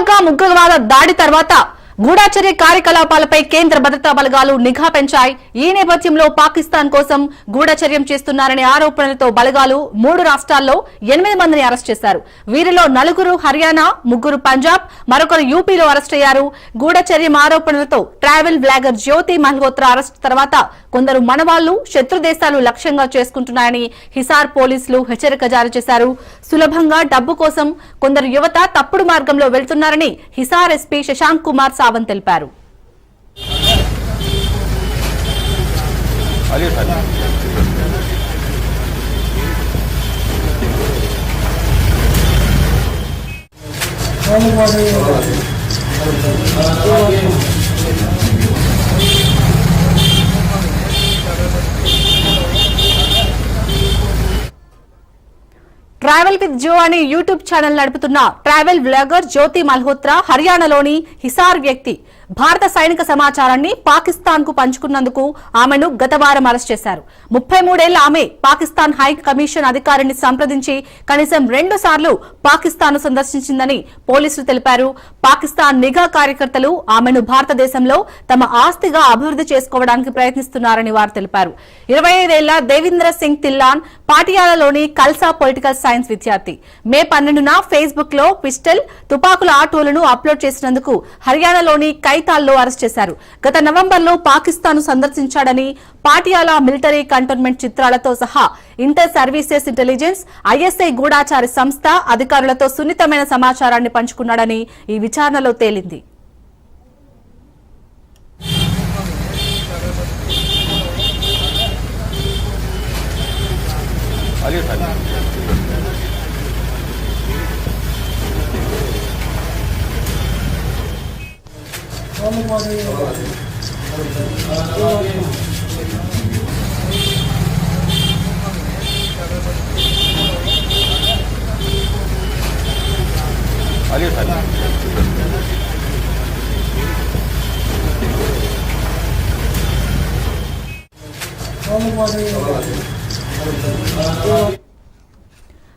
పహల్గా ఉగ్రవాద దాడి తర్వాత గూఢాచర్య కార్యకలాపాలపై కేంద్ర భద్రతా బలగాలు నిఘా పెంచాయి. ఈ నేపథ్యంలో పాకిస్తాన్ కోసం గూఢచర్యం చేస్తున్నారనే ఆరోపణలతో బలగాలు మూడు రాష్ట్రాల్లో ఎనిమిది మందిని అరెస్ట్ చేశారు. వీరిలో నలుగురు హర్యానా ముగ్గురు పంజాబ్ మరొకరు యూపీలో అరెస్ట్ అయ్యారు. గూఢచర్యం ఆరోపణలతో travel blogger Jyoti Malhotra arrest తర్వాత కొందరు మనవాళ్ళు శత్రు దేశాలు లక్ష్యంగా చేసుకుంటున్నాయని హిసార్ పోలీసులు హెచ్చరిక జారీ చేశారు. సులభంగా డబ్బు కోసం కొందరు యువత తప్పుడు మార్గంలో వెళ్తున్నారని హిసార్ ఎస్పీ శశాంక్ కుమార్ రావణ్ తెలిపారు Thank you. Travel with Jo అనే యూట్యూబ్ ఛానల్ నడుపుతున్న ట్రావెల్ బ్లాగర్ జ్యోతి మల్హోత్రా హర్యానాలోని హిసార్ వ్యక్తి. భారత సైనిక సమాచారాన్ని పాకిస్తాన్కు పంచుకున్నందుకు ఆమెను గత వారం అరెస్ట్ చేశారు. ముప్పై మూడేళ్ళ ఆమె పాకిస్తాన్ హై కమిషన్ అధికారిని సంప్రదించి కనీసం రెండు సార్లు పాకిస్తాన్ సందర్శించిందని పోలీసులు తెలిపారు. పాకిస్తాన్ నిఘా కార్యకర్తలు ఆమెను భారతదేశంలో తమ ఆస్తిగా అభివృద్ధి చేసుకోవడానికి ప్రయత్నిస్తున్నారని వారు తెలిపారు. ఇరవై ఐదేళ్ళ దేవీంద్ర సింగ్ తిల్లాన్ పాటియాలలోని కల్సా పొలిటికల్ సైన్స్ విద్యార్థి. మే పన్నెండున ఫేస్బుక్లో పిస్టల్ తుపాకుల ఆటోలను అప్లోడ్ చేసినందుకు హర్యానాలోని నైతాల్లో అరెస్ట్ చేశారు. గత నవంబర్లో పాకిస్తాన్ సందర్శించాడని పాటియాలా మిలిటరీ కంటోన్మెంట్ చిత్రాలతో సహా ఇంటర్ సర్వీసెస్ ఇంటెలిజెన్స్ ఐఎస్ఐ గూఢాచారి సంస్థ అధికారులతో సున్నితమైన సమాచారాన్ని పంచుకున్నాడని ఈ విచారణలో తేలింది. आगे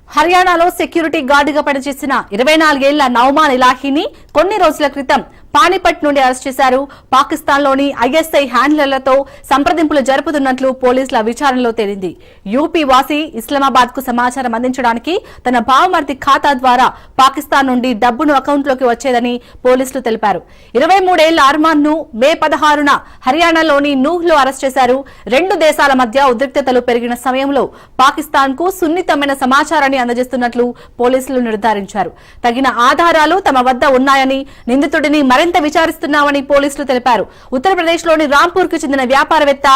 హర్యానాలో సెక్యూరిటీ గార్డుగా పనిచేసిన ఇరవై నాలుగేళ్ళ నౌమాన్ ఇలాహీని కొన్ని రోజుల క్రితం పానిపట్ నుండి అరెస్ట్ చేశారు. పాకిస్తాన్లోని ఐఎస్ఐ హ్యాండ్లర్లతో సంప్రదింపులు జరుపుతున్నట్లు పోలీసుల విచారణలో తేలింది. యూపీ వాసి ఇస్లామాబాద్కు సమాచారం అందించడానికి తన భావమర్తి ఖాతా ద్వారా పాకిస్తాన్ నుండి డబ్బును అకౌంట్లోకి వచ్చేదని పోలీసులు తెలిపారు. ఇరవై మూడేళ్ళ అర్మాన్ను మే పదహారున హర్యానాలోని నూహ్లో అరెస్ట్ చేశారు. రెండు దేశాల మధ్య ఉద్రిక్తతలు పెరిగిన సమయంలో పాకిస్తాన్కు సున్నితమైన సమాచారాన్ని అందజేస్తున్నట్లు పోలీసులు నిర్ధారించారు. తగిన ఆధారాలు తమ వద్ద ఉన్నాయని నిందితుడిని మరింత విచారిస్తున్నామని పోలీసులు తెలిపారు. ఉత్తరప్రదేశ్లోని రాంపూర్కు చెందిన వ్యాపారవేత్త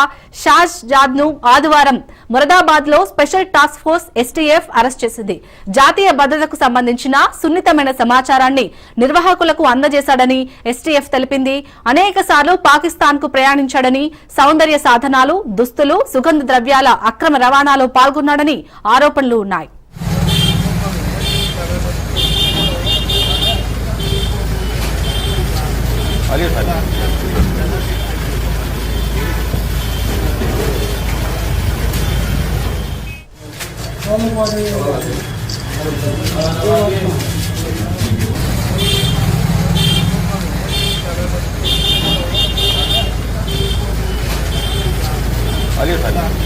షాజ్ జాద్ను ఆదివారం మొరదాబాద్లో special task force STF arrest చేసింది. జాతీయ భద్రతకు సంబంధించిన సున్నితమైన సమాచారాన్ని నిర్వాహకులకు అందజేశాడని ఎస్టీఎఫ్ తెలిపింది. అనేక సార్లు పాకిస్తాన్కు ప్రయాణించాడని సౌందర్య సాధనాలు దుస్తులు సుగంధ ద్రవ్యాల అక్రమ రవాణాలో పాల్గొన్నాడని ఆరోపణలు ఉన్నాయి. आगे खाली आगे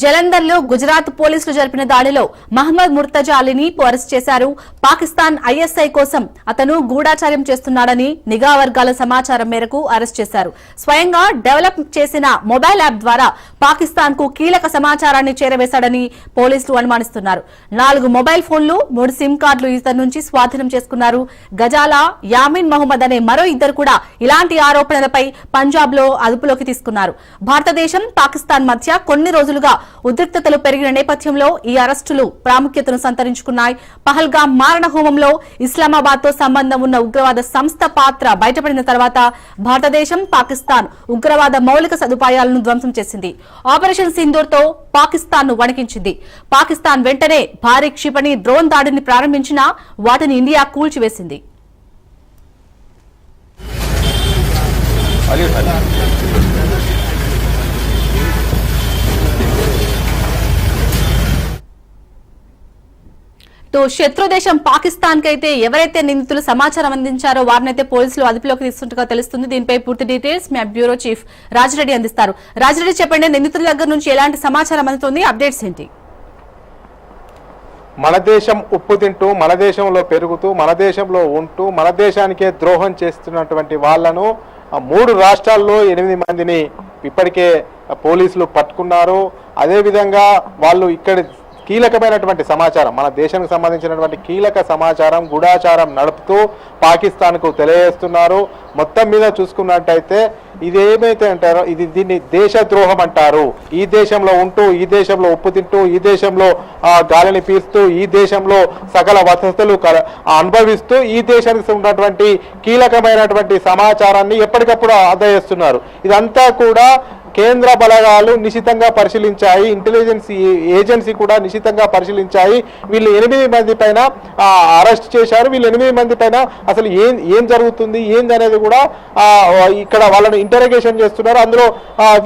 జలంధర్లో గుజరాత్ పోలీసులు జరిపిన దాడిలో మహమ్మద్ ముర్తజా అలీని అరెస్ట్ చేశారు. పాకిస్తాన్ ఐఎస్ఐ కోసం అతను గూఢాచార్యం చేస్తున్నాడని నిఘా వర్గాల సమాచారం మేరకు అరెస్ట్ చేశారు. స్వయంగా డెవలప్ చేసిన మొబైల్ యాప్ ద్వారా పాకిస్తాన్కు కీలక సమాచారాన్ని చేరవేశాడని పోలీసులు అనుమానిస్తున్నారు. నాలుగు మొబైల్ ఫోన్లు మూడు సిమ్ కార్డులు ఇతని నుంచి స్వాధీనం చేసుకున్నారు. గజాలా యామిన్ మహమ్మద్ అనే మరో ఇద్దరు కూడా ఇలాంటి ఆరోపణలపై పంజాబ్లో అదుపులోకి తీసుకున్నారు. భారతదేశం పాకిస్తాన్ మధ్య కొన్ని రోజులుగా ఉద్రిక్తతలు పెరిగిన నేపథ్యంలో ఈ అరెస్టులు ప్రాముఖ్యతను సంతరించుకున్నాయి. పహల్గాం మారణ హోమంలో ఇస్లామాబాద్తో సంబంధం ఉన్న ఉగ్రవాద సంస్థ పాత్ర బయటపడిన తర్వాత భారతదేశం పాకిస్తాన్ ఉగ్రవాద మౌలిక సదుపాయాలను ధ్వంసం చేసింది. ఆపరేషన్ సింధూర్తో పాకిస్తాన్ను వణికించింది. పాకిస్తాన్ వెంటనే భారీ క్షిపణి డ్రోన్ దాడిని ప్రారంభించినా వాటిని ఇండియా కూల్చివేసింది. తో శత్రుదేశం పాకిస్తాన్ కైతే ఎవరైతే నిందితులు సమాచారం అందించారో వారినైతే పోలీసులు అదుపులోకి తీసుకుంటుగా తెలుస్తుంది. దీనిపై పూర్తి డీటెయిల్స్ మీ బ్యూరో చీఫ్ రాజిరెడ్డి అందిస్తారు. రాజిరెడ్డి చెప్పండి నిందితుల దగ్గర నుంచి ఎలాంటి సమాచారం అందుతుంది? అప్డేట్స్ ఏంటి? మన దేశం ఉప్పు తింటూ మన దేశంలో పెరుగుతూ మన దేశంలో ఉంటూ మన దేశానికే ద్రోహం చేస్తున్నటువంటి వాళ్ళను మూడు రాష్ట్రాల్లో ఎనిమిది మందిని ఇప్పటికే పోలీసులు పట్టుకున్నారు. అదేవిధంగా వాళ్ళు ఇక్కడ కీలకమైనటువంటి సమాచారం. మన దేశానికి సంబంధించినటువంటి కీలక సమాచారం గూఢాచారం నడుపుతూ పాకిస్తాన్కు తెలియజేస్తున్నారు. మొత్తం మీద చూసుకున్నట్టయితే ఇది ఏమైతే అంటారో ఇది దీన్ని దేశద్రోహం అంటారు. ఈ దేశంలో ఉంటూ ఈ దేశంలో ఉప్పు తింటూ ఈ దేశంలో గాలిని పీస్తూ ఈ దేశంలో సకల వసతులు అనుభవిస్తూ ఈ దేశానికి ఉన్నటువంటి కీలకమైనటువంటి సమాచారాన్ని ఎప్పటికప్పుడు అందజేస్తున్నారు ఇదంతా కూడా కేంద్ర బలగాలు నిశితంగా పరిశీలించాయి ఇంటెలిజెన్స్ ఏజెన్సీ కూడా నిశితంగా పరిశీలించాయి. వీళ్ళు ఎనిమిది మంది పైన అరెస్ట్ చేశారు. వీళ్ళు ఎనిమిది మంది పైన అసలు ఏం ఏం జరుగుతుంది ఏంది అనేది కూడా ఇక్కడ వాళ్ళని ఇంటరగేషన్ చేస్తున్నారు. అందులో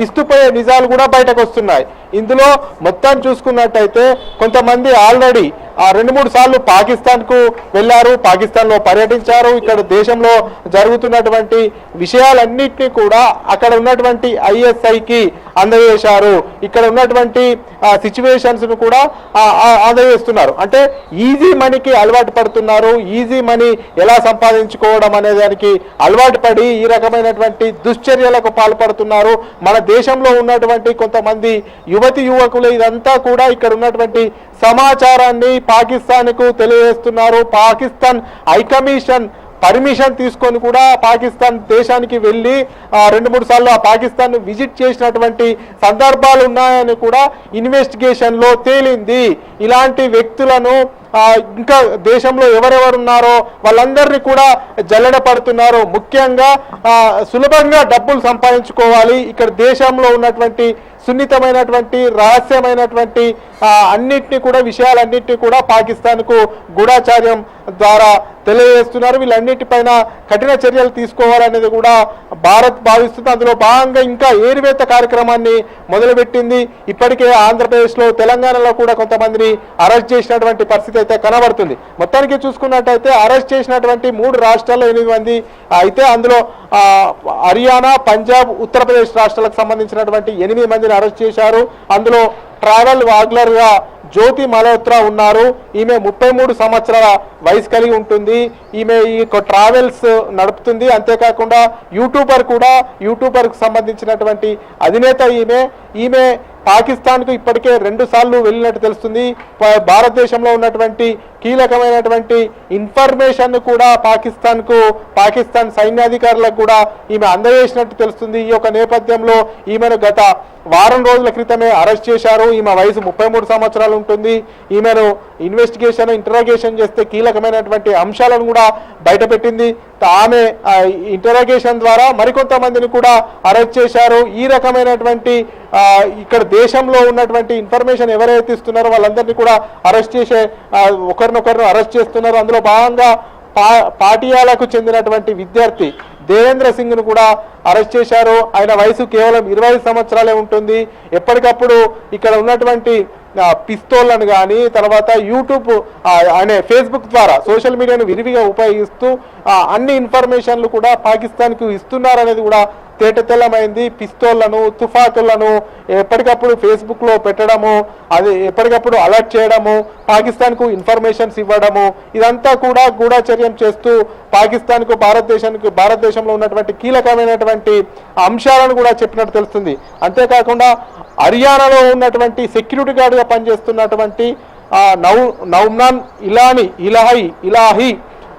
విస్తుపోయే నిజాలు కూడా బయటకు వస్తున్నాయి. ఇందులో మొత్తం చూసుకున్నట్టయితే కొంతమంది ఆల్రెడీ రెండు మూడు సార్లు పాకిస్తాన్కు వెళ్ళారు. పాకిస్తాన్లో పర్యటించారు. ఇక్కడ దేశంలో జరుగుతున్నటువంటి విషయాలన్నింటినీ కూడా అక్కడ ఉన్నటువంటి ఐఎస్ఐకి అందజేశారు. ఇక్కడ ఉన్నటువంటి సిచ్యువేషన్స్ను కూడా అందజేస్తున్నారు. అంటే ఈజీ మనీకి అలవాటు పడుతున్నారు. ఈజీ మనీ ఎలా సంపాదించుకోవడం అనే దానికి అలవాటు పడి ఈ రకమైనటువంటి దుశ్చర్యలకు పాల్పడుతున్నారు. మన దేశంలో ఉన్నటువంటి కొంతమంది యువతి యువకులు ఇదంతా కూడా ఇక్కడ ఉన్నటువంటి సమాచారాన్ని పాకిస్తాన్కు తెలియజేస్తున్నారు. పాకిస్తాన్ హైకమిషన్ పర్మిషన్ తీసుకొని కూడా పాకిస్తాన్ దేశానికి వెళ్ళి రెండు మూడు సార్లు ఆ పాకిస్తాన్ విజిట్ చేసినటువంటి సందర్భాలు ఉన్నాయని కూడా ఇన్వెస్టిగేషన్లో తేలింది. ఇలాంటి వ్యక్తులను ఇంకా దేశంలో ఎవరెవరు ఉన్నారో వాళ్ళందరినీ కూడా జల్లెడ పడుతున్నారు. ముఖ్యంగా సులభంగా డబ్బులు సంపాదించుకోవాలి. ఇక్కడ దేశంలో ఉన్నటువంటి సున్నితమైనటువంటి రహస్యమైనటువంటి అన్నిటినీ కూడా విషయాలన్నింటినీ కూడా పాకిస్తాన్కు గూఢాచార్యం ద్వారా తెలియజేస్తున్నారు. వీళ్ళన్నిటిపైన కఠిన చర్యలు తీసుకోవాలనేది కూడా భారత్ భావిస్తుంది. అందులో భాగంగా ఇంకా ఏరివేత కార్యక్రమాన్ని మొదలుపెట్టింది. ఇప్పటికే ఆంధ్రప్రదేశ్లో తెలంగాణలో కూడా కొంతమందిని అరెస్ట్ చేసినటువంటి పరిస్థితి అయితే కనబడుతుంది. మొత్తానికి చూసుకున్నట్టయితే అరెస్ట్ చేసినటువంటి మూడు రాష్ట్రాల్లో ఎనిమిది మంది అయితే అందులో హర్యానా పంజాబ్ ఉత్తరప్రదేశ్ రాష్ట్రాలకు సంబంధించినటువంటి ఎనిమిది మందిని అరెస్ట్ చేశారు. అందులో ట్రావెల్ వాగ్లర్గా జ్యోతి మల్హోత్రా ఉన్నారు. ఈమె ముప్పై మూడు సంవత్సరాల వయసు కలిగి ఉంటుంది. ఈమె ఈ యొక్క ట్రావెల్స్ నడుపుతుంది. అంతేకాకుండా యూట్యూబర్ కూడా యూట్యూబర్కు సంబంధించినటువంటి అధినేత ఈమె. ఈమె పాకిస్తాన్కు ఇప్పటికే రెండు సార్లు వెళ్ళినట్టు తెలుస్తుంది. భారతదేశంలో ఉన్నటువంటి కీలకమైనటువంటి ఇన్ఫర్మేషన్ కూడా పాకిస్తాన్కు పాకిస్తాన్ సైన్యాధికారులకు కూడా ఈమె అందజేసినట్టు తెలుస్తుంది. ఈ యొక్క నేపథ్యంలో ఈమెను గత వారం రోజుల క్రితమే అరెస్ట్ చేశారు. ఈమె వయసు ముప్పై మూడు సంవత్సరాలు ఉంటుంది. ఈమెను ఇన్వెస్టిగేషన్ ఇంటరాగేషన్ చేస్తే కీలకమైనటువంటి అంశాలను కూడా బయటపెట్టింది. ఆమె ఇంటరాగేషన్ ద్వారా మరికొంతమందిని కూడా అరెస్ట్ చేశారు. ఈ రకమైనటువంటి ఇక్కడ దేశంలో ఉన్నటువంటి ఇన్ఫర్మేషన్ ఎవరైతే ఇస్తున్నారో వాళ్ళందరినీ కూడా అరెస్ట్ చేసే ఒకరినొకరు అరెస్ట్ చేస్తున్నారు. అందులో భాగంగా పా పాటియాలకు చెందినటువంటి విద్యార్థి దేవేంద్ర సింగ్ను కూడా అరెస్ట్ చేశారు. ఆయన వయసు కేవలం ఇరవై సంవత్సరాలే ఉంటుంది. ఎప్పటికప్పుడు ఇక్కడ ఉన్నటువంటి పిస్తోళ్ళను కానీ తర్వాత యూట్యూబ్ అనే ఫేస్బుక్ ద్వారా సోషల్ మీడియాను విరివిగా ఉపయోగిస్తూ అన్ని ఇన్ఫర్మేషన్లు కూడా పాకిస్తాన్కు ఇస్తున్నారనేది కూడా తేటతెల్లమైంది. పిస్తోళ్ళను తుఫాతులను ఎప్పటికప్పుడు ఫేస్బుక్లో పెట్టడము అది ఎప్పటికప్పుడు అలర్ట్ చేయడము పాకిస్తాన్కు ఇన్ఫర్మేషన్స్ ఇవ్వడము ఇదంతా కూడా గూఢచర్యం చేస్తూ పాకిస్తాన్కు భారతదేశానికి భారతదేశంలో ఉన్నటువంటి కీలకమైనటువంటి అంశాలను కూడా చెప్పినట్టు తెలుస్తుంది. అంతేకాకుండా హర్యానాలో ఉన్నటువంటి సెక్యూరిటీ గార్డుగా పనిచేస్తున్నటువంటి నౌ నౌనమ్ ఇలాని ఇలాహి ఇలాహి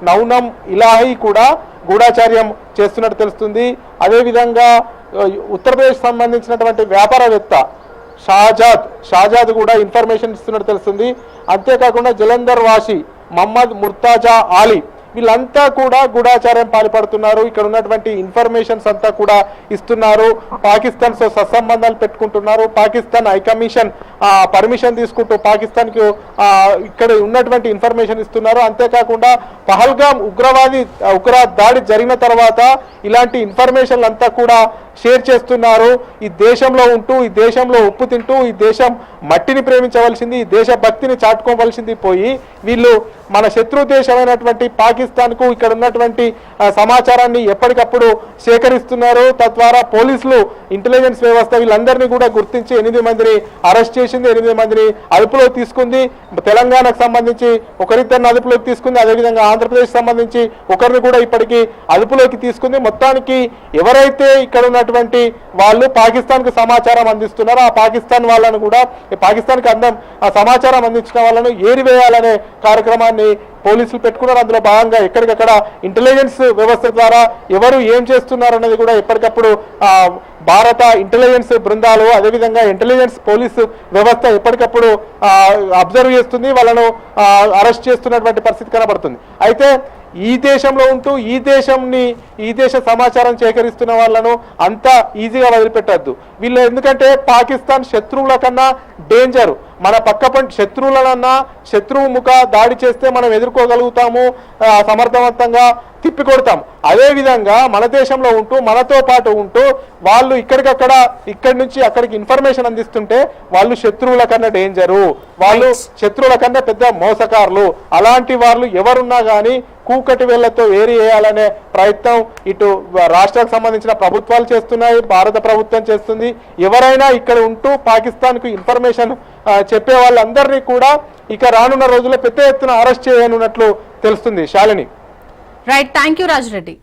నౌనం ఇలాహి కూడా గూఢాచార్యం చేస్తున్నట్టు తెలుస్తుంది. అదేవిధంగా ఉత్తరప్రదేశ్ సంబంధించినటువంటి వ్యాపారవేత్త షాజాద్ షాజాద్ కూడా ఇన్ఫర్మేషన్ ఇస్తున్నట్టు తెలుస్తుంది. అంతేకాకుండా జలంధర్ వాసి మహమ్మద్ ముర్తాజా ఆలీ వీళ్ళంతా కూడా గూఢాచార్యం పాల్పడుతున్నారు. ఇక్కడ ఉన్నటువంటి ఇన్ఫర్మేషన్స్ అంతా కూడా ఇస్తున్నారు. పాకిస్తాన్తో సత్సంబంధాలు పెట్టుకుంటున్నారు. పాకిస్తాన్ హైకమిషన్ పర్మిషన్ తీసుకుంటూ పాకిస్తాన్కి ఇక్కడ ఉన్నటువంటి ఇన్ఫర్మేషన్ ఇస్తున్నారు. అంతేకాకుండా పహల్గామ్ ఉగ్రవాది ఉగ్ర దాడి జరిగిన తర్వాత ఇలాంటి ఇన్ఫర్మేషన్లు అంతా కూడా షేర్ చేస్తున్నారు. ఈ దేశంలో ఉంటూ ఈ దేశంలో ఉప్పు తింటూ ఈ దేశం మట్టిని ప్రేమించవలసింది ఈ దేశ భక్తిని చాటుకోవలసింది పోయి వీళ్ళు మన శత్రు దేశమైనటువంటి పాకిస్తాన్కు ఇక్కడ ఉన్నటువంటి సమాచారాన్ని ఎప్పటికప్పుడు సేకరిస్తున్నారు. తద్వారా పోలీసులు ఇంటెలిజెన్స్ వ్యవస్థ వీళ్ళందరినీ కూడా గుర్తించి ఎనిమిది మందిని అరెస్ట్ చేసింది ఎనిమిది మందిని అదుపులోకి తీసుకుంది. తెలంగాణకు సంబంధించి ఒకరిద్దరిని అదుపులోకి తీసుకుంది. అదేవిధంగా ఆంధ్రప్రదేశ్ సంబంధించి ఒకరిని కూడా ఇప్పటికీ అదుపులోకి తీసుకుంది. మొత్తానికి ఎవరైతే ఇక్కడ ఉన్నటువంటి వాళ్ళు పాకిస్తాన్కు సమాచారం అందిస్తున్నారో ఆ పాకిస్తాన్ వాళ్ళను కూడా పాకిస్తాన్కి అందం ఆ సమాచారం అందించిన వాళ్ళను ఏరివేయాలనే కార్యక్రమాన్ని పోలీసులు పెట్టుకున్నారు. అందులో భాగంగా ఎక్కడికక్కడ ఇంటెలిజెన్స్ వ్యవస్థ ద్వారా ఎవరు ఏం చేస్తున్నారు అనేది కూడా ఎప్పటికప్పుడు భారత ఇంటెలిజెన్స్ బృందాలు అదేవిధంగా ఇంటెలిజెన్స్ పోలీసు వ్యవస్థ ఎప్పటికప్పుడు అబ్జర్వ్ చేస్తుంది వాళ్ళను అరెస్ట్ చేస్తున్నటువంటి పరిస్థితి కనబడుతుంది. అయితే ఈ దేశంలో ఉంటూ ఈ దేశంని ఈ దేశ సమాచారం సేకరిస్తున్న వాళ్ళను అంత ఈజీగా వదిలిపెట్టద్దు. వీళ్ళు ఎందుకంటే పాకిస్తాన్ శత్రువుల కన్నా డేంజరు మన పక్క పంట శత్రువులనన్నా శత్రువు ముఖ దాడి చేస్తే మనం ఎదుర్కోగలుగుతాము సమర్థవంతంగా తిప్పికొడతాం. అదే విధంగా మన దేశంలో ఉంటూ మనతో పాటు ఉంటూ వాళ్ళు ఇక్కడికక్కడ ఇక్కడి నుంచి అక్కడికి ఇన్ఫర్మేషన్ అందిస్తుంటే వాళ్ళు శత్రువుల కన్నా డేంజరు వాళ్ళు శత్రువుల కన్నా పెద్ద మోసకారులు. అలాంటి వాళ్ళు ఎవరున్నా కానీ కూకటి వేళ్ళతో ఏరి వేయాలనే ప్రయత్నం ఇటు రాష్ట్రాలకు సంబంధించిన ప్రభుత్వాలు చేస్తున్నాయి భారత ప్రభుత్వం చేస్తుంది. ఎవరైనా ఇక్కడ ఉంటూ పాకిస్తాన్కు ఇన్ఫర్మేషన్ చెప్పే వాళ్ళందరినీ కూడా ఇక రానున్న రోజుల్లో పెద్ద ఎత్తున అరెస్ట్ చేయనున్నట్లు తెలుస్తుంది. Shalini. Right thank you Rajareddy